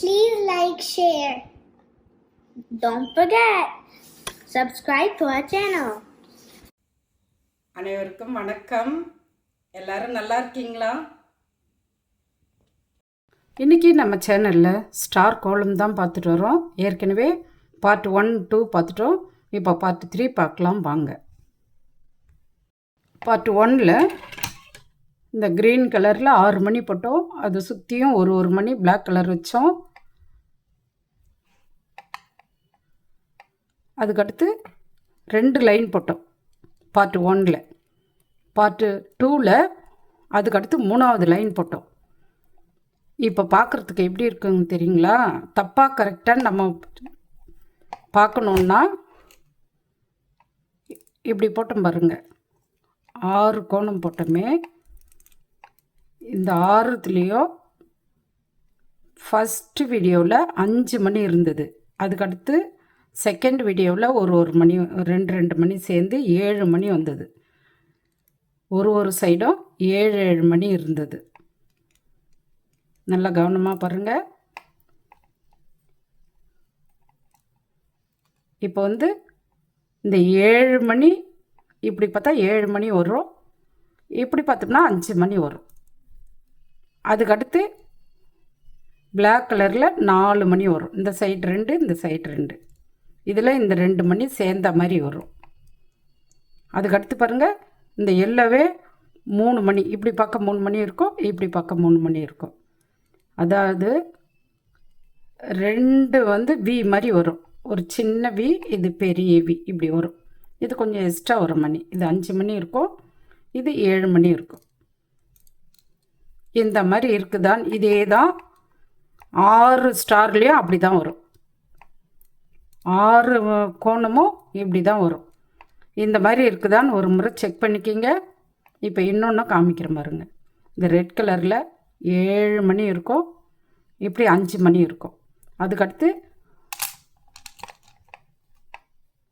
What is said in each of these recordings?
Please like, share. Don't forget, subscribe to our channel. அனைவருக்கும் வணக்கம். எல்லாரும் நல்லா இருக்கீங்களா? இன்றைக்கி நம்ம சேனலில் ஸ்டார் கோலம் தான் பார்த்துட்டு வரோம். ஏற்கனவே பார்ட் ஒன் டூ பார்த்துட்டோம். இப்போ பார்ட் த்ரீ பார்க்கலாம் வாங்க. பார்ட் ஒன்னில் இந்த க்ரீன் கலரில் ஆறு மணி போட்டோம். அது சுற்றியும் ஒரு ஒரு மணி பிளாக் கலர் வச்சோம். அதுக்கடுத்து ரெண்டு லைன் போட்டோம். பார்ட் ஒனில். பார்ட்டு டூவில் அதுக்கடுத்து மூணாவது லைன் போட்டோம். இப்போ பார்க்குறதுக்கு எப்படி இருக்குங்க தெரியுங்களா? தப்பாக கரெக்டாக நம்ம பார்க்கணுன்னா இப்படி போட்டோம் பாருங்கள் ஆறு கோணம் போட்டோமே. இந்த ஆறுத்துலேயோ ஃபஸ்ட்டு வீடியோவில் அஞ்சு மணி இருந்தது. அதுக்கடுத்து செகண்ட் வீடியோவில் ஒரு ஒரு மணி ரெண்டு ரெண்டு மணி சேர்ந்து ஏழு மணி வந்தது. ஒரு ஒரு சைடும் ஏழு ஏழு மணி இருந்தது. நல்லா கவனமாக பாருங்கள் இப்போ வந்து இந்த ஏழு மணி இப்படி பார்த்தா ஏழு மணி வரும். இப்படி பார்த்தோம்னா அஞ்சு மணி வரும். அதுக்கடுத்து பிளாக் கலரில் நாலு மணி வரும். இந்த சைடு ரெண்டு இந்த சைடு ரெண்டு. இதில் இந்த ரெண்டு மணி சேர்ந்த மாதிரி வரும். அதுக்கடுத்து பாருங்கள் இந்த எல்லோவே மூணு மணி இப்படி பக்கம் மூணு மணி இருக்கும் இப்படி பக்கம் மூணு மணி இருக்கும். அதாவது ரெண்டு வந்து வி மாதிரி வரும். ஒரு சின்ன வி இது பெரிய வி இப்படி வரும். இது கொஞ்சம் எக்ஸ்ட்ரா ஒரு மணி. இது அஞ்சு மணி இருக்கும். இது ஏழு மணி இருக்கும். இந்த மாதிரி இருக்குதான். இதே தான் ஆறு ஸ்டார்லேயும் அப்படி தான் வரும். ஆறு கோணமும் இப்படி தான் வரும். இந்த மாதிரி இருக்குதான்னு ஒரு முறை செக் பண்ணிக்கிங்க. இப்போ இன்னொன்று காமிக்கிற பாருங்க. இந்த ரெட் கலரில் ஏழு மணி இருக்கும். இப்படி அஞ்சு மணி இருக்கும். அதுக்கடுத்து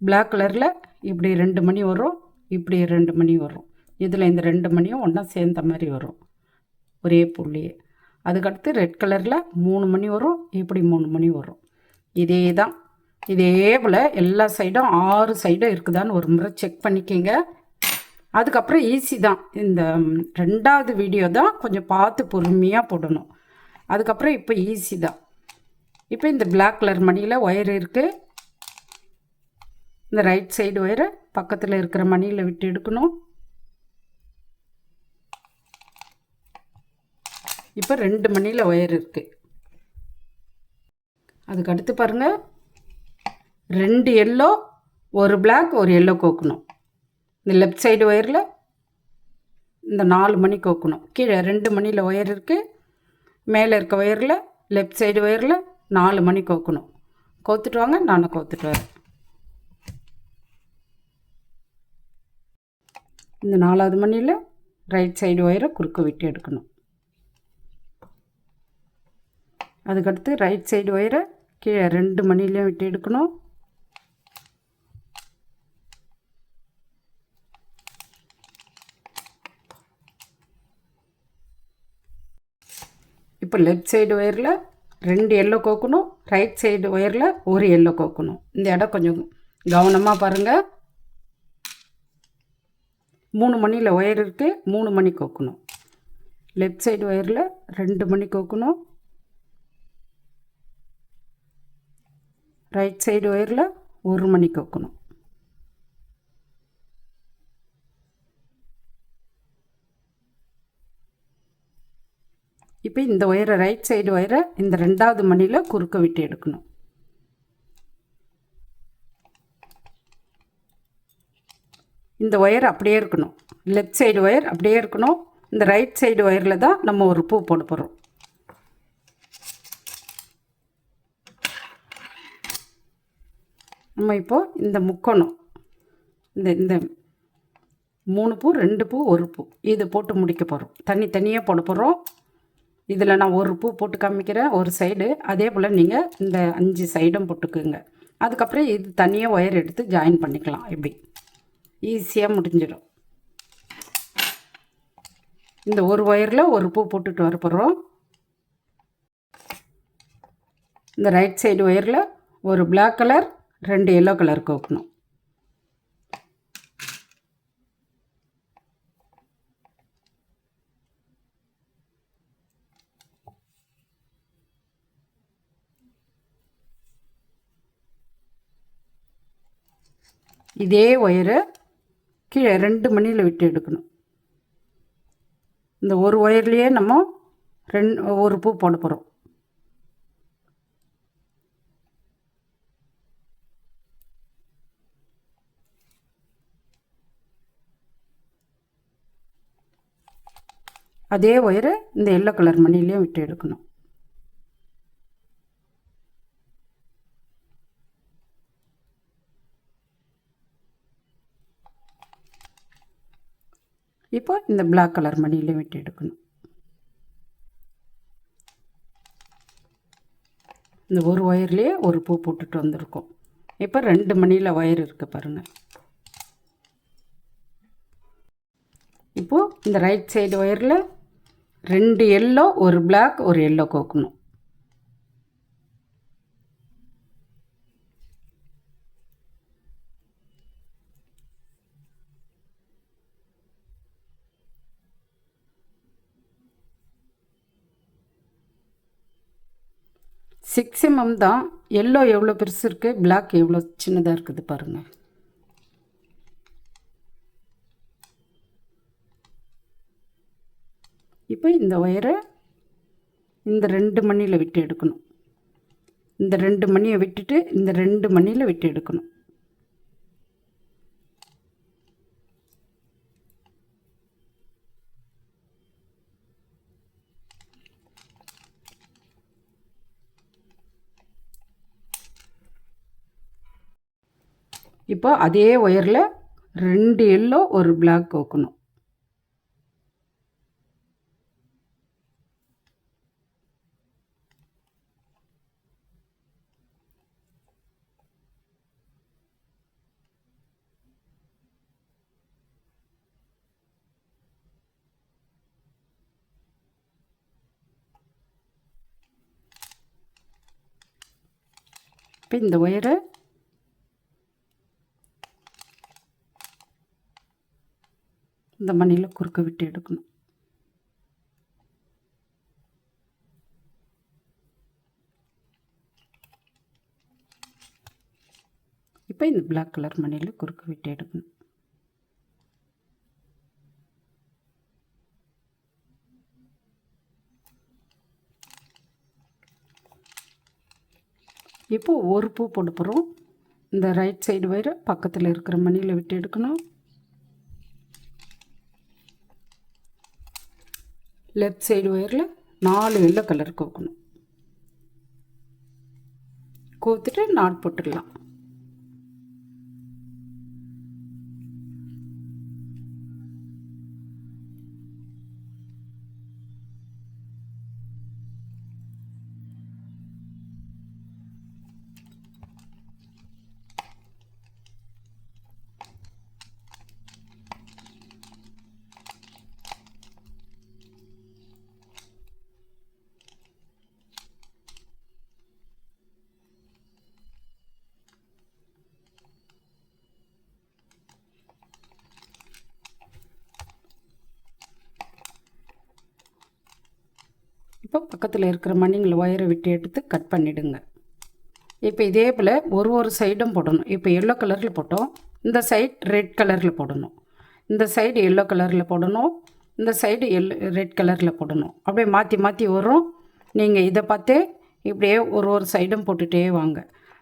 பிளாக் கலரில் இப்படி ரெண்டு மணி வரும். இப்படி ரெண்டு மணி வரும். இதில் இந்த ரெண்டு மணியும் ஒன்றா சேர்ந்த மாதிரி வரும். ஒரே புள்ளியே. அதுக்கடுத்து ரெட் கலரில் மூணு மணி வரும் இப்படி மூணு மணி வரும்? இதே தான் இதே போல் எல்லா சைடும் ஆறு சைடும் இருக்குதான்னு ஒரு முறை செக் பண்ணிக்கிங்க. அதுக்கப்புறம் ஈஸி தான். இந்த ரெண்டாவது வீடியோ தான் கொஞ்சம் பார்த்து பொறுமையாக போடணும். அதுக்கப்புறம் இப்போ ஈஸி தான். இப்போ இந்த பிளாக் கலர் மணியில் ஒயர் இருக்குது இந்த ரைட் சைடு ஒயரை பக்கத்தில் இருக்கிற மணியில் விட்டு எடுக்கணும். இப்போ ரெண்டு மணியில் ஒயர் இருக்குது அதுக்கு அடுத்து பாருங்கள் ரெண்டு எல்லோ ஒரு பிளாக் ஒரு எல்லோ கோக்கணும். இந்த லெஃப்ட் சைடு ஒயரில் இந்த நாலு மணி கோக்கணும். கீழே ரெண்டு மணியில் ஒயர் இருக்குது மேலே இருக்க ஒயரில் லெஃப்ட் சைடு ஒயரில் நாலு மணி கோக்கணும். கோத்துட்டு வாங்க நானும் கோத்துட்டு வரேன். இந்த நாலாவது மணியில் ரைட் சைடு ஒயரை குறுக்க விட்டு எடுக்கணும். அதுக்கடுத்து ரைட் சைடு ஒயரை கீழே ரெண்டு மணிலையும் விட்டு எடுக்கணும். இப்போ லெஃப்ட் சைடு ஒயரில் ரெண்டு எல்லோ கோக்கணும் ரைட் சைடு ஒயரில் ஒரு எல்லோ கோக்கணும். இந்த இடம் கொஞ்சம் கவனமாக பாருங்கள் மூணு மணியில் ஒயர் இருக்குது மூணு மணி கோக்கணும். லெஃப்ட் சைடு ஒயரில் ரெண்டு மணி கோக்கணும். ரைட் சைடு ஒயரில் ஒரு மணி வைக்கணும். இப்போ இந்த ஒயரை ரைட் சைடு ஒயரை இந்த ரெண்டாவது மணியில் குறுக்க விட்டு எடுக்கணும். இந்த ஒயர் அப்படியே இருக்கணும். லெஃப்ட் சைடு ஒயர் அப்படியே இருக்கணும். இந்த ரைட் சைடு ஒயரில் தான் நம்ம ஒரு பூ போட போகிறோம் நம்ம இப்போது இந்த முக்கோணம் இந்த இந்த மூணு பூ ரெண்டு பூ ஒரு பூ இது போட்டு முடிக்க போகிறோம் தனி தனியாக போட போகிறோம் இதில் நான் ஒரு பூ போட்டு காமிக்கிறேன் ஒரு சைடு அதே போல் நீங்கள் இந்த அஞ்சு சைடும் போட்டுக்குங்க. அதுக்கப்புறம் இது தனியாக ஒயர் எடுத்து ஜாயின் பண்ணிக்கலாம் இப்படி. ஈஸியாக முடிஞ்சிடும். இந்த ஒரு ஒயரில் ஒரு பூ போட்டுட்டு வர போகிறோம் இந்த ரைட் சைடு ஒயரில் ஒரு பிளாக் கலர் ரெண்டு எல்லோ கலர் கோக்கணும். இதே ஒயரை கீழே ரெண்டு மணியில் விட்டு எடுக்கணும். இந்த ஒரு ஒயர்லேயே நம்ம ரெண் ஒரு பூ போட போகிறோம் அதே ஒயரை இந்த எல்லோ கலர் மணிலையும் விட்டு எடுக்கணும். இப்போ இந்த பிளாக் கலர் மணிலையும் விட்டு எடுக்கணும். இந்த ஒரு ஒயர்லேயே ஒரு பூ போட்டுட்டு வந்திருக்கோம். இப்போ ரெண்டு மணியில் ஒயர் இருக்குது பாருங்கள் இப்போது இந்த ரைட் சைடு ஒயரில் ரெண்டு எல்லோ ஒரு பிளாக் ஒரு எல்லோ கோக்கணும். சிக்ஸ் எம்எம் தான் எல்லோ எவ்வளோ பெருசு இருக்குது பிளாக் எவ்வளோ சின்னதாக இருக்குது பாருங்கள் இப்போ இந்த ஒயரை இந்த ரெண்டு மணியில் விட்டு எடுக்கணும். இந்த ரெண்டு மணியை விட்டுட்டு இந்த ரெண்டு மணியில் விட்டு எடுக்கணும். இப்போ அதே ஒயரில் ரெண்டு எல்லோ ஒரு பிளாக் கோக்கணும். இப்போ இந்த ஒயரை இந்த மணியில் குறுக்க விட்டு எடுக்கணும். இப்போ இந்த பிளாக் கலர் மணியில் குறுக்க விட்டு எடுக்கணும். இப்போது ஒரு பூ போட போகிறோம் இந்த ரைட் சைடு வயிறு பக்கத்தில் இருக்கிற மணியில் விட்டு எடுக்கணும். லெஃப்ட் சைடு ஒயரில் நாலு வெள்ளை கலர் கோக்கணும். கோத்துட்டு நாட் போட்டுடலாம் இப்போ பக்கத்தில் இருக்கிற மணிங்களை ஒயரை விட்டு எடுத்து கட் பண்ணிவிடுங்க இப்போ இதே போல் ஒரு ஒரு சைடும் போடணும். இப்போ எல்லோ கலரில் போட்டோம். இந்த சைட் ரெட் கலரில் போடணும். இந்த சைடு எல்லோ கலரில் போடணும். இந்த சைடு எல் ரெட் கலரில் போடணும். அப்படியே மாற்றி மாற்றி வரும். நீங்கள் இதை பார்த்தே இப்படியே ஒரு ஒரு சைடும் போட்டுகிட்டே வாங்க.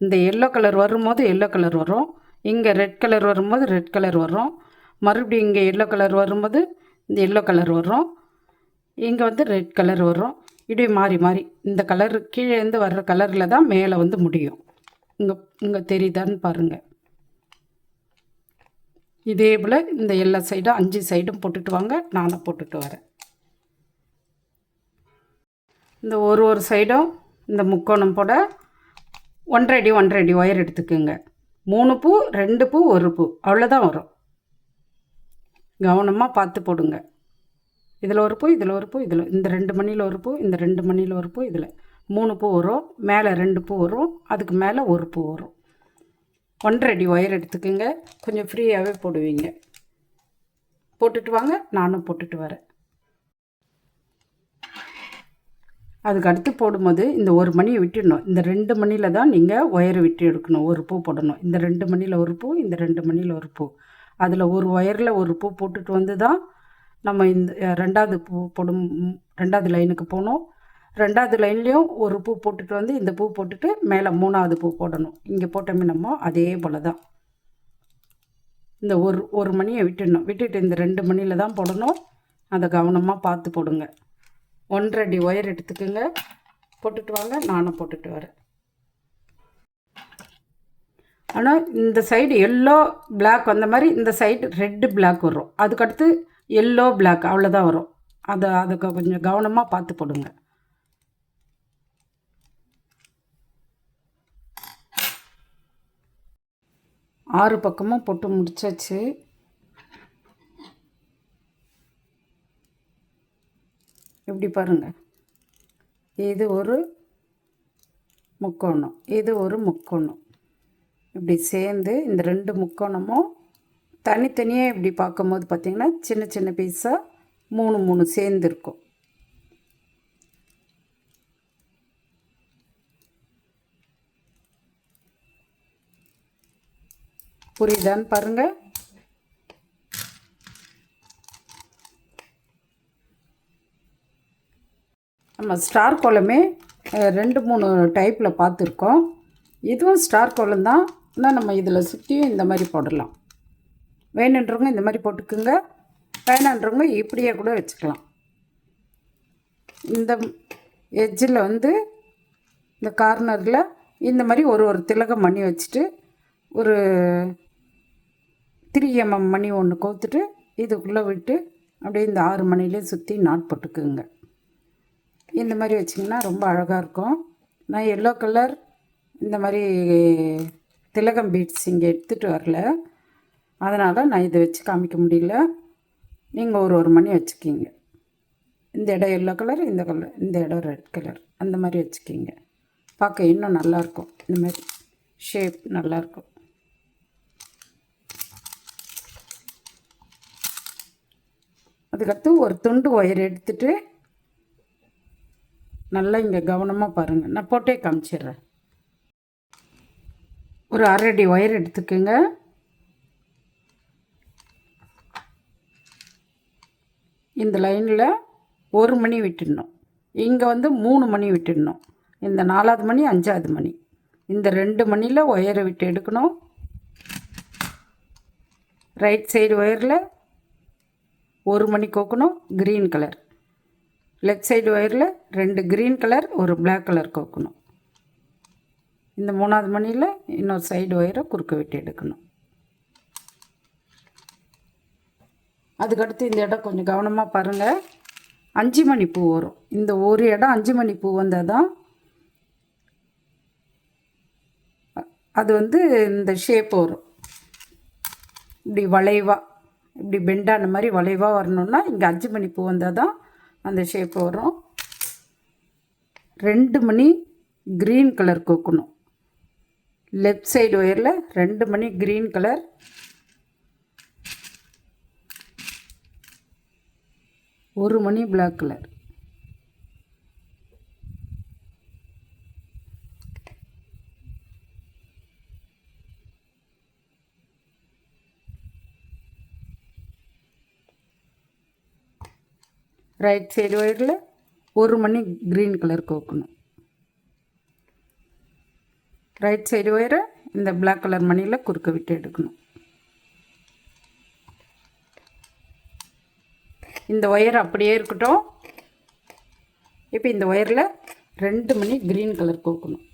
இந்த எல்லோ கலர் வரும்போது எல்லோ கலர் வரும். இங்கே ரெட் கலர் வரும்போது ரெட் கலர் வரும். மறுபடியும் இங்கே எல்லோ கலர் வரும்போது இந்த எல்லோ கலர் வரும். இங்கே வந்து ரெட் கலர் வரும். இப்படி மாறி மாறி இந்த கலர் கீழேருந்து வர்ற கலரில் தான் மேலே வந்து முடியும். இங்கே இங்கே தெரியுதான்னு பாருங்கள் இதே போல் இந்த எல்லா சைடும் அஞ்சு சைடும் போட்டுட்டு வாங்க. நானும் போட்டுட்டு வரேன். இந்த ஒரு ஒரு சைடும் இந்த முக்கோணம் போட ஒன்றரை அடி ஒன்றரை அடி ஒயர் எடுத்துக்கோங்க. மூணு பூ ரெண்டு பூ ஒரு பூ. அவ்வளோதான் வரும். கவனமாக பார்த்து போடுங்க. இதில் ஒரு பூ இதில் ஒரு பூ இதில் இந்த ரெண்டு மணியில் ஒரு பூ இந்த ரெண்டு மணியில் ஒரு பூ இதில் மூணு பூ வரும் மேலே ரெண்டு பூ வரும் அதுக்கு மேலே ஒரு பூ வரும். ஒன்றரை அடி ஒயர் எடுத்துக்கோங்க. கொஞ்சம் ஃப்ரீயாகவே போடுவீங்க. போட்டுட்டு வாங்க நானும் போட்டுட்டு வரேன். அதுக்கு அடுத்து போடும்போது இந்த ஒரு மணியை விட்டுடணும். இந்த ரெண்டு மணியில் தான் நீங்கள் ஒயரை விட்டு எடுக்கணும். ஒரு பூ போடணும். இந்த ரெண்டு மணியில் ஒரு பூ இந்த ரெண்டு மணியில் ஒரு பூ. அதில் ஒரு ஒயரில் ஒரு பூ போட்டுட்டு வந்து தான் நம்ம இந்த ரெண்டாவது பூ போடும் ரெண்டாவது லைனுக்கு போகணும் ரெண்டாவது லைன்லேயும் ஒரு பூ போட்டுட்டு வந்து இந்த பூ போட்டுட்டு மேலே மூணாவது பூ போடணும். இங்கே போட்டோமே நம்ம அதே போல் தான் இந்த ஒரு ஒரு மணியை விட்டுடணும். விட்டுட்டு இந்த ரெண்டு மணியில் தான் போடணும். அதை கவனமாக பார்த்து போடுங்க. ஒன்றரை அடி ஒயர் எடுத்துக்கோங்க. போட்டுட்டு வாங்க. நானும் போட்டுட்டு வரேன். ஆனால் இந்த சைடு எல்லோ பிளாக் வந்த மாதிரி இந்த சைடு ரெட்டு பிளாக் வரும். அதுக்கடுத்து எல்லோ பிளாக் அவ்வளோதான் வரும். அதை அதுக்கு கொஞ்சம் கவனமாக பார்த்து போடுங்க. ஆறு பக்கமும் போட்டு முடிச்சாச்சு. இப்படி பாருங்கள் இது ஒரு முக்கோணம். இது ஒரு முக்கோணம். இப்படி சேர்ந்து இந்த ரெண்டு முக்கோணமும் தனித்தனியாக இப்படி பார்க்கும்போது பார்த்திங்கன்னா சின்ன சின்ன பீஸாக மூணு மூணு சேர்ந்து இருக்கும் புரியுதான்னு பாருங்கள் நம்ம ஸ்டார் கோலமே ரெண்டு மூணு டைப்பில் பார்த்துருக்கோம். இதுவும் ஸ்டார் கோலம் தான். ஆனால் நம்ம இதில் சுற்றியும் இந்த மாதிரி போடலாம். வேணுன்றவங்க இந்த மாதிரி போட்டுக்குங்க. வேணான்றவங்க இப்படியே கூட வச்சுக்கலாம். இந்த எஜ்ஜில் வந்து இந்த கார்னரில் இந்த மாதிரி ஒரு ஒரு திலகம் மணி வச்சுட்டு ஒரு த்ரீ எம்எம் மணி ஒன்று கோத்துட்டு இதுக்குள்ளே விட்டு அப்படியே இந்த ஆறு மணிலே சுற்றி நாட் போட்டுக்குங்க. இந்த மாதிரி வச்சிங்கன்னா ரொம்ப அழகாக இருக்கும். நான் எல்லோ கலர் இந்த மாதிரி திலகம் பீட்ஸ் இங்கே எடுத்துகிட்டு வரல. அதனால் நான் இதை வச்சு காமிக்க முடியல. நீங்கள் ஒரு ஒரு மணி வச்சுக்கிங்க. இந்த இடம் எல்லோ கலர் இந்த கலர் இந்த இடம் ரெட் கலர் அந்த மாதிரி வச்சுக்கிங்க. பார்க்க இன்னும் நல்லாயிருக்கும் இந்த மாதிரி ஷேப் நல்லாயிருக்கும் அதுக்கடுத்து ஒரு துண்டு ஒயர் எடுத்துட்டு நல்லா இங்கே கவனமாக பாருங்கள் நான் போட்டே காமிச்சிடுறேன். ஒரு அரை அடி ஒயர் எடுத்துக்கோங்க. இந்த லைனில் ஒரு மணி விட்டுடணும். இங்கே வந்து மூணு மணி விட்டுடணும். இந்த நாலாவது மணி அஞ்சாவது மணி. இந்த ரெண்டு மணியில் ஒயரை விட்டு எடுக்கணும். ரைட் சைடு ஒயரில் ஒரு மணி கோக்கணும் க்ரீன் கலர். லெஃப்ட் சைடு ஒயரில் ரெண்டு க்ரீன் கலர் ஒரு பிளாக் கலர் கோக்கணும். இந்த மூணாவது மணியில் இன்னொரு சைடு ஒயரை குறுக்க விட்டு எடுக்கணும். அதுக்கடுத்து இந்த இடம் கொஞ்சம் கவனமாக பாருங்கள் அஞ்சு மணி பூ வரும். இந்த ஒரு இடம் அஞ்சு மணி பூ வந்தால் தான் அது வந்து இந்த ஷேப் வரும். இப்படி வளைவாக இப்படி பெண்டான மாதிரி வளைவாக வரணும்னா இங்கே அஞ்சு மணி பூ வந்தால் தான் அந்த ஷேப் வரும். ரெண்டு மணி க்ரீன் கலர் கோக்கணும். லெஃப்ட் சைடு ஒயரில் ரெண்டு மணி க்ரீன் கலர் ஒரு மணி பிளாக் கலர் ரைட் சைடு ஒயரில் ஒரு மணி க்ரீன் கலர் கோக்கணும். ரைட் சைடு ஒயரை இந்த பிளாக் கலர் மணியில் குறுக்க விட்டு எடுக்கணும். இந்த ஒயர் அப்படியே இருக்கட்டும். இப்போ இந்த ஒயரில் ரெண்டு மணி க்ரீன் கலர் கோக்கணும்.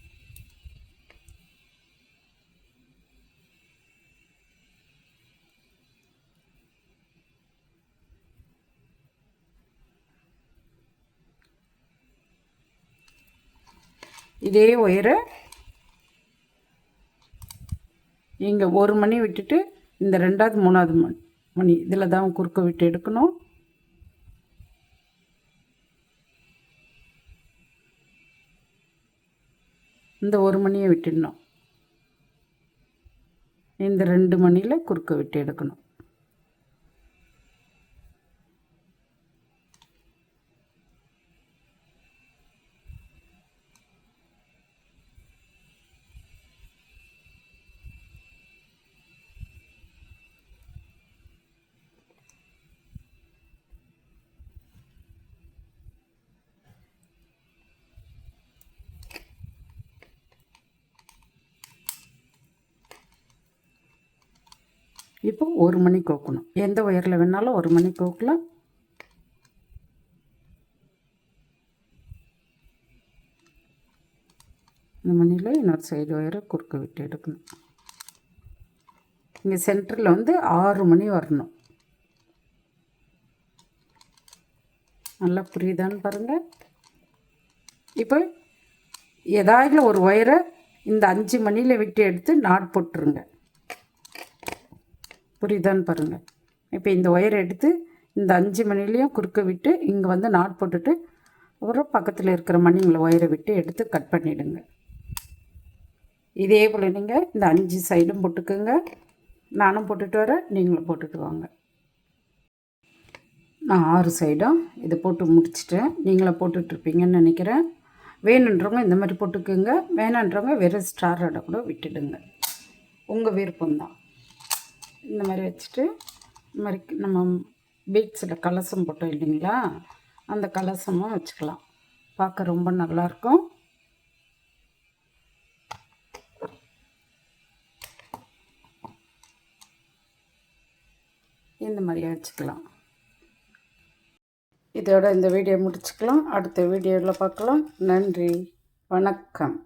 இதே ஒயரை இங்கே ஒரு மணி விட்டுட்டு இந்த ரெண்டாவது மூணாவது மணி மணி இதில் தான் குறுக்க விட்டு எடுக்கணும். இந்த ஒரு மணியை விட்டுடணும். இந்த ரெண்டு மணியில் குறுக்க விட்டு எடுக்கணும். இப்போ ஒரு மணி கோக்கணும். எந்த ஒயரில் வேணாலும் ஒரு மணி கோக்கலாம். இந்த மணியில் இன்னொரு சைடு ஒயரை குறுக்க விட்டு எடுக்கணும். இங்கே சென்டரில் வந்து ஆறு மணி வரணும். நல்லா புரியுதான்னு பாருங்கள் இப்போ ஏதாவது ஒரு ஒயரை இந்த அஞ்சு மணியில் விட்டு எடுத்து நாட் போட்டுருங்க. புரியுதான்னு பாருங்கள் இப்போ இந்த ஒயரை எடுத்து இந்த அஞ்சு மணிலையும் குறுக்க விட்டு இங்கே வந்து நாட் போட்டுட்டு அப்புறம் பக்கத்தில் இருக்கிற மணிங்களை ஒயரை விட்டு எடுத்து கட் பண்ணிவிடுங்க இதே போல் நீங்கள் இந்த அஞ்சு சைடும் போட்டுக்கோங்க. நானும் போட்டுட்டு வரேன். நீங்களும் போட்டுட்டு வாங்க. நான் ஆறு சைடும் இதை போட்டு முடிச்சிட்டேன். நீங்களே போட்டுட்ருப்பீங்கன்னு நினைக்கிறேன். வேணுன்றவங்க இந்த மாதிரி போட்டுக்கோங்க. வேணான்றவங்க வெறும் ஸ்டாரோட கூட விட்டுடுங்க. உங்கள் விருப்பம்தான். இந்த மாதிரி வச்சுட்டு இந்த மாதிரி நம்ம பீட்ஸில் கலசம் போட்டோம் இல்லைங்களா? அந்த கலசமும் வச்சுக்கலாம். பார்க்க ரொம்ப நல்லாயிருக்கும். இந்த மாதிரியே வச்சுக்கலாம். இதோட இந்த வீடியோ முடிச்சுக்கலாம். அடுத்த வீடியோவில் பார்க்கலாம். நன்றி. வணக்கம்.